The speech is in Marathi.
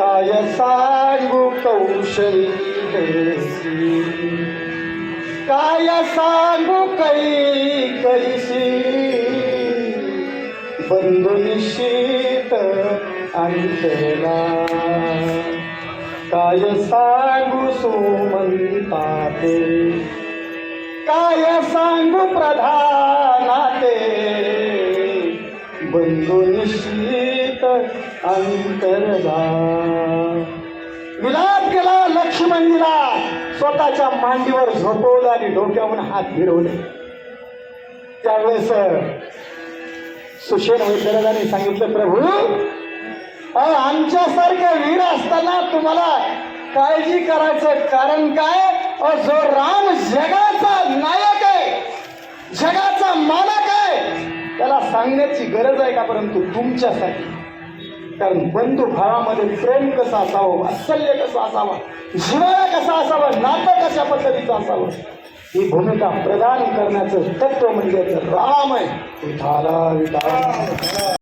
काय सांगू कौशली काय सांगू कै कैसी? बंधू निश्चित अंतला काय सांगू सुमंता ते काय सांगू बंधू निश्चित अंतरदा विलाप केला लक्ष्मणजीला. स्वतःच्या मांडीवर झोपवलं आणि डोक्यावरून हात फिरवले. त्यावेळेस सुशेन वैद्यराजांनी सांगितलं प्रभू आमच्यासारख्या वीर असताना तुम्हाला काळजी करायचं कारण काय? जो राम जगाचा नायक सांगण्याची गरज आहे का परंतु तुमच्यासाठी? कारण बंधू भावामध्ये प्रेम कसं असावं वात्सल्य कसं असावं जिव्हाळा कसा असावा नातं कशा पद्धतीचं असावं ही भूमिका प्रदान करण्याचं तत्व म्हणजे राम आहे. विठाला विठाला